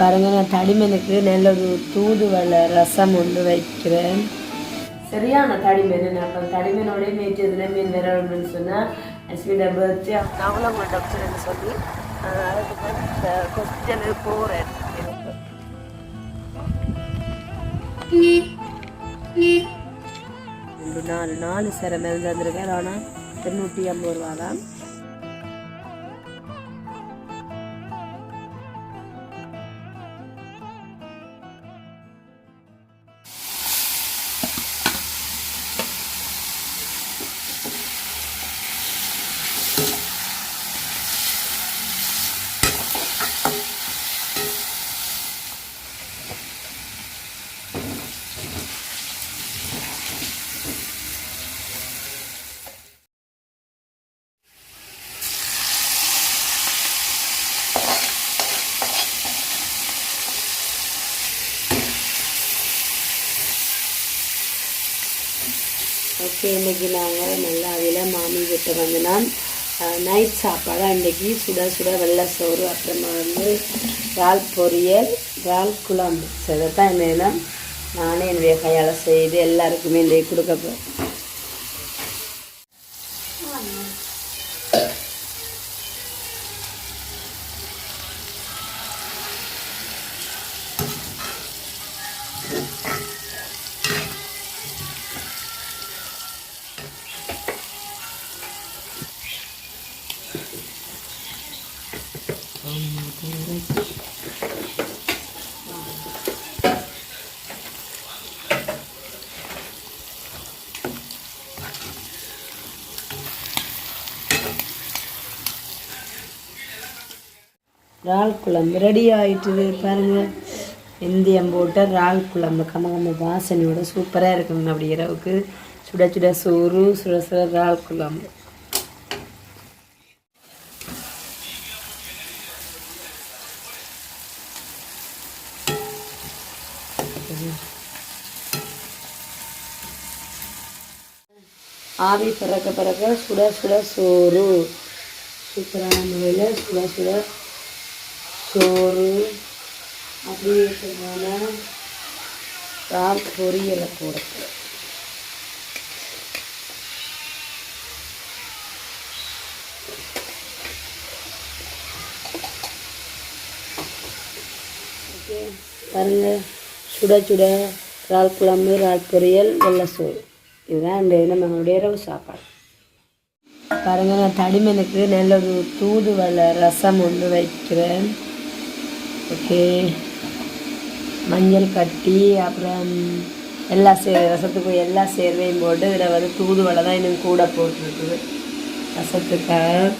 பாருங்க நான் தடிமனுக்கு நல்ல ஒரு தூதுவளை ரசம் ஒன்று வைக்கிறேன். சரியான தடிமன் நான் அப்போ தடிமனோடய நேற்று இதில் மீன் வரணும்னு சொன்னால் அஸ்விட பர்த்டே அவ்வளோ டாக்டர்னு சொல்லி ஆஹ், அதுக்கு போகிறேன் ரெண்டு நாலு நாலு சேர மேல் தந்திருக்கேன் ஆனால் தொண்ணூற்றி ஐம்பது ரூபா தான் ஓகே இன்றைக்கி நாங்கள் நல்லா அதில் மாமி வீட்டை வந்து நான் நைட் சாப்பாடு அன்றைக்கி சுட சுட வெள்ளை சோறு அப்புறமா வந்து இறால் பொரியல் இறால் குழம்பு. ஸோ இதைத்தான் என்னென்னா நானே என்னுடைய கையால் செய்து எல்லாருக்குமே இன்றைக்கி கொடுக்க போகிறேன் இறால் குழம்பு. ரெடி ஆயிட்டுது பாருங்க. இந்தியம் போட்ட இறால் குழம்பு. கமகம வாசனையோட சூப்பராக இருக்குங்க அப்படி இரவுக்கு. சுட சுட சோறு சுட சுட இறால் குழம்பு. ஆவி பறக்க பறக்க சுட சுட சோறு. சூப்பரான முறையில் சுட சுட சோறு அப்படி சொன்னால இறால் பொரியலை போடுறது பாருங்கள் பாருங்க. சுட சுட இறால் குழம்பு இறால் பொரியல் வெள்ளை சோறு இதுதான் இந்த நம்மளுடைய இரவு சாப்பாடு. பாருங்க நான் தடிமனுக்கு நல்ல ஒரு தூதுவளை ரசம் ஒன்று வைக்கிறேன். ஓகே. மஞ்சள் கட்டி அப்புறம் எல்லா சே ரசத்துக்கும் எல்லா சேர்வையும் போட்டு இதில் வந்து தூதுவளை தான் இன்னும் கூட போட்டிருக்குது. ரசத்துக்காக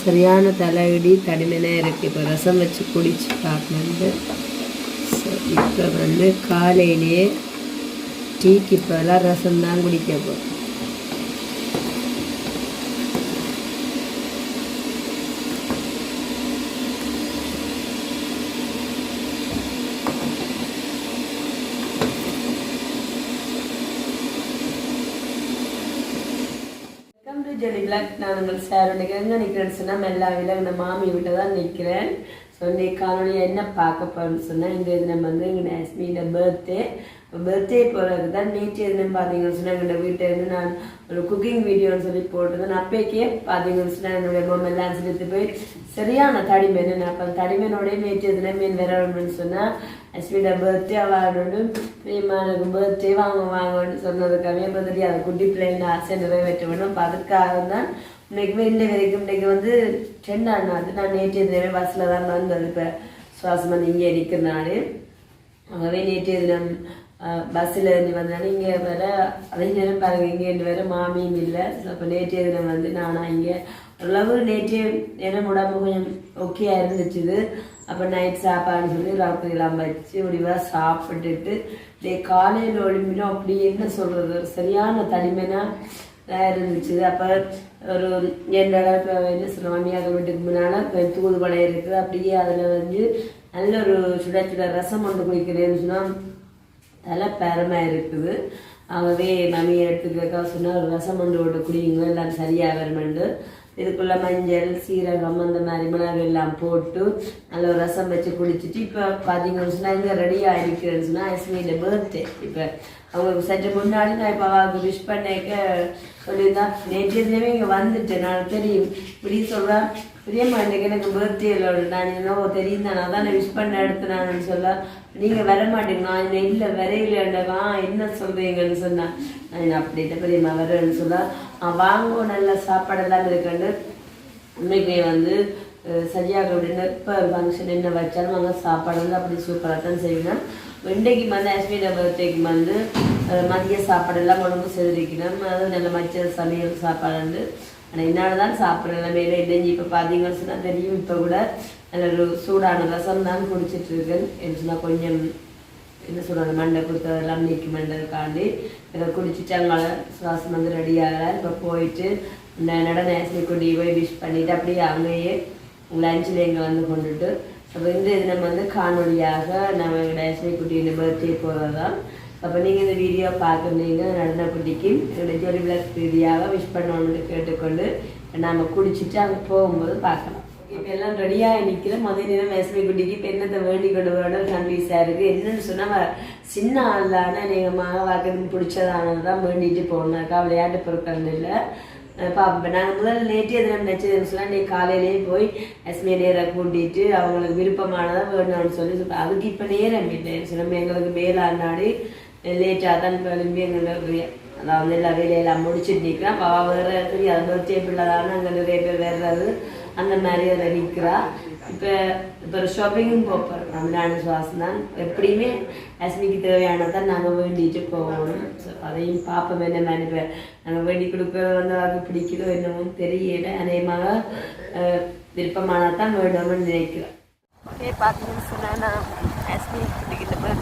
சரியான தலையிடி தடிமனாக இருக்குது இப்போ ரசம் வச்சு குடிச்சு பார்க்கணுண்டு இப்போ வந்து காலையிலேயே டீக்கு இப்போலாம் ரசம் தான் குடிக்க போகிறோம் பிளாக் நான் உங்கள் சார் இன்னைக்கு நிற்கிறேன்னு சொன்னால் மெல்லாவில் எங்கள் மாமி விட்டு தான் நிற்கிறேன் ஸோ இன்னைக்கு என்ன பார்க்க போகிறேன்னு சொன்னால் இந்த நம்ம வந்து எங்கள் நேஸ்மியோட பர்த்டே பர்த்டே போகிறது தான் நேற்று தினம் பார்த்தீங்கன்னு சொன்னால் எங்களோட வீட்டிலேருந்து இருந்து நான் ஒரு குக்கிங் வீடியோன்னு சொல்லி போட்டிருந்தேன். அப்போக்கே பார்த்தீங்கன்னு சொன்னால் என்னுடைய பொம்மை எல்லாம் போய் சரியான தடிமேன் நான் அப்போ தடிமேனோடய நேற்று தினம் மீன் வரணும்னு சொன்னால் அஸ்மியோட பர்த்டே அவார்டு பிரியமானுக்கு பர்த்டே வாங்க வாங்கன்னு சொன்னதுக்காகவே இப்போ தெரியாது குட்டி பிள்ளைங்க ஆசை நிறைவேற்ற வேணும் அப்போ அதுக்காக தான் இன்னைக்கு இந்த வரைக்கும் இன்னைக்கு வந்து ரெண்டாம் நாள். நான் நேற்று தினமே பஸ்ஸில் தான் வந்தது. இப்போ சுவாசம் இங்கே இங்கே இருக்கிறனால ஆகவே நேற்று தினம் பஸ்ஸில் இருந்து வந்தாலும் இங்கே வர அதே நேரம் பாருங்கள் இங்கே இருந்து வர மாமியும் இல்லை. ஸோ அப்போ நேற்றைய தினம் வந்து நானாக இங்கே ஓரளவு நேற்று எனக்கு உடம்பு கொஞ்சம் ஓகேயாக இருந்துச்சுது. அப்போ நைட் சாப்பாடுன்னு சொல்லி ராத்திரிலாம் வச்சு முடிவாக சாப்பிட்டுட்டு டே காலையில் ஒளிமிடும் அப்படி என்ன சொல்கிறது சரியான தனிமைனா இருந்துச்சு அப்போ ஒரு என்னோட இப்போ என்ன சொல்ல மாமியார் வீட்டுக்கு முன்னால் தூதுவளை இருக்குது. அப்படியே அதில் வந்து நல்ல ஒரு சுட சுட ரசம் கொண்டு குடிக்கிறேன்னு சொன்னால் தலை பெருமை இருக்குது. ஆகவே மம்மியை எடுத்துக்கிறக்கா சொன்னால் ஒரு ரசம் கொண்டு விட்டு குடிங்க எல்லாம் சரியாக வருமெண்டு இதுக்குள்ள மஞ்சள் சீரகம் அந்த மாதிரி மிளகு எல்லாம் போட்டு நல்ல ஒரு ரசம் வச்சு குடிச்சிட்டு இப்போ பார்த்தீங்கன்னு சொன்னால் இங்கே ரெடி ஆகிருக்கிறேன்னு சொன்னால் ஐஸ்மீட பர்த்டே இப்போ அவங்களுக்கு சற்று முன்னாடி நான் இப்போ அவளுக்கு விஷ் பண்ணேக்க சொல்லியிருந்தா நேற்று தினமே இங்கே வந்துட்டேன். நான் தெரியும். இப்படி சொல்கிறேன் பிரியம்மா இன்னைக்கு எனக்கு பர்த்டே நான் என்னவோ தெரியும் தான் அதான் விஷ் பண்ண எடுத்து சொல்ல நீங்கள் வர மாட்டீங்க நான் என்ன இல்லை வரையிலண்டவா என்ன சொல்கிறீங்கன்னு சொன்னேன் நான் அப்படின்ட்டு பிரியம்மா வரேன்னு சொல்ல வாங்க நல்ல சாப்பாடெல்லாம் இருக்குன்னு. உண்மைக்கு வந்து சரியாக அப்படின்னு இப்போ ஃபங்க்ஷன் என்ன வச்சாலும் அங்கே சாப்பாடு வந்து அப்படி சூப்பராக தான் செய்யணும். இன்றைக்கு வந்து அஸ்மின பர்த்டேக்கு வந்து மதிய சாப்பாடெல்லாம் உடம்பு செதுரிக்கணும் அதுவும் நல்ல மச்ச சமையல் சாப்பாடு ஆனால் என்னால் தான் சாப்பிட்ற மேலே இல்லைஞ்சி இப்போ பார்த்தீங்கன்னு சொன்னால் தெரியும் இப்போ கூட நல்ல ஒரு சூடான ரசம் தான் குடிச்சிட்டு இருக்கேன் என்ன சொன்னால் கொஞ்சம் என்ன சொல்கிறாங்க மண்டை கொடுத்ததெல்லாம் நீக்கி மண்டதுக்காண்டி இதை குடிச்சிட்டு அங்கே சுவாசம் வந்து ரெடி ஆகல இப்போ போயிட்டு இந்த நடனேசனை கொண்டு போய் விஷ் பண்ணிட்டு அப்படியே அங்கேயே லஞ்சில் இங்கே வந்து கொண்டுட்டு அப்போ இந்த தினம் வந்து காணொலியாக நம்ம நேசனை குட்டியின் பர்த்டே போகிறதான் அப்போ நீங்கள் இந்த வீடியோ பார்க்குறீங்க நடன குட்டிக்கு எங்களுடைய ஜோலி பிளஸ் ரீதியாக விஷ் பண்ணணும்னு கேட்டுக்கொண்டு நாம் குடிச்சிட்டு அங்கே போகும்போது பார்க்கலாம். இப்போ எல்லாம் ரெடியாக நிற்கிற முதல் நேரம் மேசமை குட்டிக்கு இப்போ என்னத்தை வேண்டி கொண்டு வரணும் கன்வீஸாக இருக்குது என்னன்னு சொன்னால் சின்ன ஆளான நீங்கள் மகவாக்கு பிடிச்சதானது தான் வேண்டிட்டு போகணுனாக்கா விளையாட்டு பொருட்கள் இல்லை. இப்போ அப்போ நாங்கள் முதல்ல நேற்றே தினம் நினச்சதுன்னு சொன்னால் நீ காலையிலேயே போய் எஸ்மே நேரம் கூட்டிட்டு அவங்களுக்கு விருப்பமானதை வேணும்னு சொல்லி அதுக்கு இப்போ நேரம் இல்லை. சொன்னோம் எங்களுக்கு மேலாண்டாடி லேட்டாக தான் கிளம்பி எங்களுக்கு வந்து எல்லா வேலையெல்லாம் முடிச்சுட்டு நிற்கிறேன் பாவா வேறு சரி அது பர்த்டே பிள்ளை அங்கே நிறைய பேர் வர்றது அந்த மாதிரி அதில் நிற்கிறா இப்போ இப்போ ஒரு ஷாப்பிங்கும் போப்போம் ரம்லான் சுவாசம் தான் எப்படியுமே அஸ்மிக்கு தேவையானதான் நாங்கள் வேண்டிட்டு போகணும் ஸோ அதையும் பார்ப்போம் என்ன மாதிரி நாங்கள் வேண்டி கொடுக்கறது வந்து அவருக்கு பிடிக்குதோ என்னமோ தெரியல அநேகமாக அஹ், விருப்பமானதான் வேணும்னு நினைக்கிறேன் ஓகே பார்த்தீங்கன்னு சொன்னால் நான் ஆஸ்மி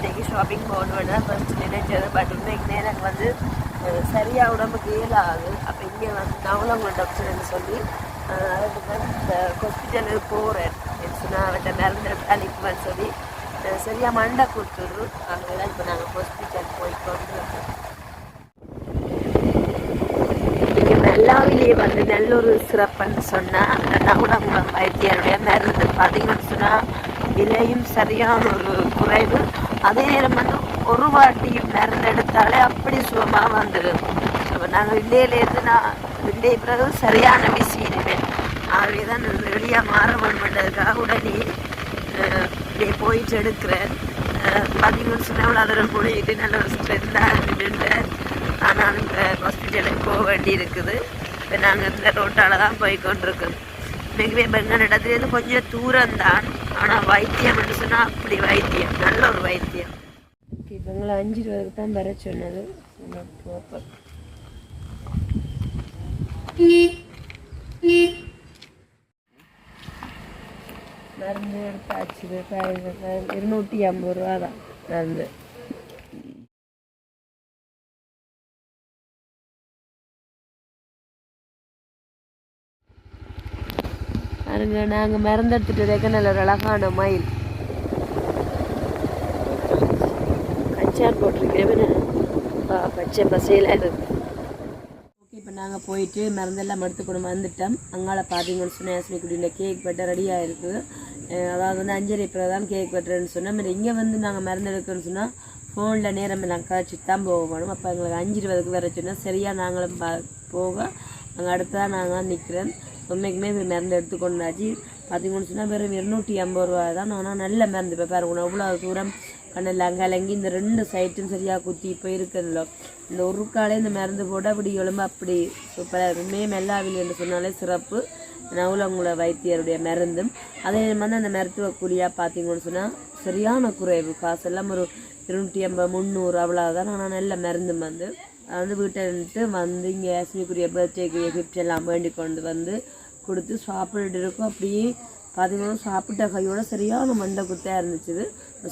இன்றைக்கி ஷாப்பிங் போகணுன்னு தான் ஃபர்ஸ்ட் நினைச்சது. பட் இன்னைக்கு நேரம் வந்து சரியாக உடம்புக்கு இயலாது அப்போ இங்கே வந்து நவலங்க டாக்டர்னு சொல்லி அதுக்கு வந்து இந்த ஹாஸ்பிட்டலுக்கு போகிறேன் சொன்னால் அவர்கிட்ட மருந்து அனுப்புவேன்னு சொல்லி சரியாக மண்டை கொடுத்துடுறோம். அதனால இப்போ நாங்கள் ஹாஸ்பிட்டல் போய் கொண்டு நல்லாவிலேயே வந்து நல்லூர் சிறப்புன்னு சொன்னால் அந்த வைத்தியருடைய மருந்து. பார்த்தீங்கன்னு சொன்னால் விலையும் சரியான ஒரு குறைவு. அதே நேரம் வந்து ஒரு வாட்டி மருந்து எடுத்தாலே அப்படி சுகமாக வந்துடும் அப்போ நாங்கள் வில்லையிலேருந்து நான் வில்லை பிறகு சரியான பிஸின்னு ஆகவே தான் வெளியாக மாற வேண்டுமென்றதுக்காக உடனே இப்படியே போயிட்டு எடுக்கிறேன். பார்த்தீங்கன்னு சொன்னால் அதில் போயிட்டு நல்ல ஒரு ஸ்ட்ரென்த்தாக இருந்துட்டேன் ஆனால் இந்த ஹாஸ்பிட்டலுக்கு போக வேண்டி இருக்குது. இப்போ நாங்கள் இந்த ரோட்டால் தான் போய் கொண்டிருக்கோம் மிகவே பெங்கன் இடத்துலேருந்து கொஞ்சம் தூரம் தான் ஆனால் வைத்தியம் சொன்னால் அப்படி வைத்தியம் நல்ல ஒரு வைத்தியம். இவங்களை அஞ்சு ரூபாய்க்கு தான் வர சொன்னது. போப்போம் மருந்து எடுத்தாச்சு இருநூற்றி ஐம்பது ரூபா தான் மருந்து. பாருங்க நாங்கள் மருந்து எடுத்துட்டு இருக்க நல்ல ஒரு அழகான மயில். கச்சான் போட்டிருக்கேன் பச்சை பசையில் இருக்கு. ஓகே இப்போ நாங்கள் போயிட்டு மருந்தெல்லாம் எடுத்து கொண்டு வந்துட்டோம். அங்கால பார்த்தீங்கன்னு சொன்னால் ஆஸ்மி குடியில் கேக் வெட்ட ரெடியாக இருக்குது அதாவது வந்து அஞ்சரை பிறகு தான் கேக் வெட்டுறேன்னு சொன்னால் மாதிரி இங்கே வந்து நாங்கள் மருந்து சொன்னால் ஃபோனில் நேரம் எல்லாம் காய்ச்சிட்டு தான் போகணும் அப்போ எங்களுக்கு அஞ்சு இருபதுக்கு வர சொன்னால் சரியாக நாங்களும் பா போக அங்கே அடுத்து தான் நாங்கள் நிற்கிறேன் உண்மைக்குமே இது மருந்து எடுத்து கொண்டாச்சு பார்த்தீங்கன்னு சொன்னால் வெறும் இருநூற்றி ஐம்பது ரூபா தான். ஆனால் நல்ல மருந்து. இப்போ பாருங்க அவ்வளோ தூரம் கண்ணெல்லாம் கலங்கி இந்த ரெண்டு சைட்டும் சரியாக குத்தி இப்போ இருக்குதுல்ல இந்த ஒரு காலே இந்த மருந்து போட்டு அப்படி எலும்பு அப்படி சூப்பராக இருக்குமே. மெல்லாவில் என்று சொன்னாலே சிறப்பு. நவுலங்குள வைத்தியருடைய மருந்தும். அதே மாதிரி அந்த மருத்துவ கூலியாக பார்த்தீங்கன்னு சொன்னால் சரியான குறைவு. காசெல்லாம் ஒரு இருநூற்றி ஐம்பது முந்நூறு அவ்வளோதான் ஆனால் நல்ல மருந்து வந்து. வந்து வீட்டை இருந்துட்டு வந்து இங்கே ஆஸ்மிக்குரிய பர்த்டேக்கு கிஃப்ட் எல்லாம் வேண்டி கொண்டு வந்து கொடுத்து சாப்பிட்டுட்டு இருக்கோம். அப்படியே பார்த்தீங்கன்னா சாப்பிட்ட கையோட சரியான மண்டை குத்தாக இருந்துச்சு.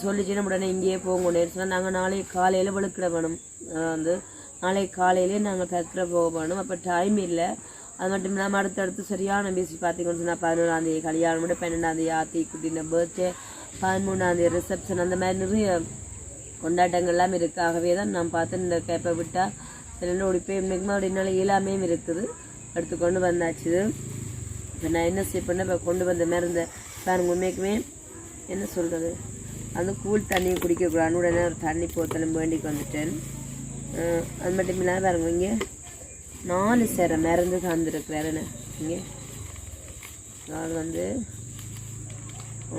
சொல்லிச்சுன்னா உடனே இங்கேயே போங்க சொன்னால் நாங்கள் நாளைக்கு காலையில் வெளுக்கிட வேணும். வந்து நாளைக்கு காலையிலே நாங்கள் தற்கரை போக வேணும் அப்போ டைம் இல்லை. அது மட்டும் இல்லாமல் அடுத்தடுத்து சரியான பேசி பார்த்தீங்கன்னு சொன்னால் பதினோராந்தேதி கல்யாணம் விட பன்னெண்டாந்தேதி ஆத்தி குட்டின பர்த்டே பதிமூணாந்தேதி ரிசப்ஷன் அந்த மாதிரி நிறைய கொண்டாட்டங்கள் எல்லாம் இருக்காகவே தான் நான் பார்த்து இந்த கேப்பை விட்டால் சில ஓடி போய் மிகமா என்னால் இயலாமையும் இருக்குது. எடுத்துக்கொண்டு வந்தாச்சு இப்போ நான் என்ன செய்ய பண்ண இப்போ கொண்டு வந்த மருந்தை பாருங்க உண்மைக்குமே என்ன சொல்கிறது அது கூல் தண்ணியும் குடிக்கக்கூடாது உடனே ஒரு தண்ணி போத்தலும் வேண்டிக்கு வந்துட்டேன். அது மட்டும் இல்லாமல் பாருங்க இங்கே நாலு சேர மருந்து தந்துருக்குறாரு என்ன? இங்கே. நாலு வந்து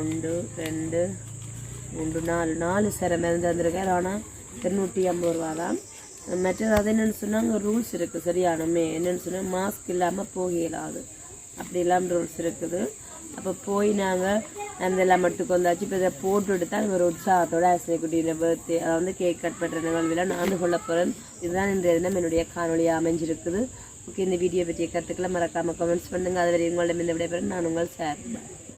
ஒன்று ரெண்டு மூன்று நாலு. நாலு சேர மருந்து தந்திருக்காரு. ஆனால் இருநூற்றி ஐம்பது ரூபா தான் மற்றது அது என்னென்னு அங்கே ரூல்ஸ் இருக்குது சரியானமே. என்னென்னு சொன்னால் மாஸ்க் இல்லாமல் போக இயலாது அப்படி இல்லாமல் ரூல்ஸ் இருக்குது. அப்போ போய் நாங்கள் அந்த எல்லாம் மட்டுக்கு வந்தாச்சு. இப்போ இதை போட்டுட்டு தான் ஒரு உற்சாகத்தோட ஆசிரியர் குட்டியில் பர்த்டே அதை வந்து கேக் கட் பண்ணுற நிகழ்வில் நான் கொள்ள போகிறேன் இதுதான் இந்த தினம் என்னுடைய காணொலியாக அமைஞ்சிருக்குது. ஓகே இந்த வீடியோ பற்றிய கற்றுக்கலாம் மறக்காமல் கமெண்ட்ஸ் பண்ணுங்கள் அது வரை உங்களிடம் இந்த விடைபெறும். நான் உங்கள் சார்.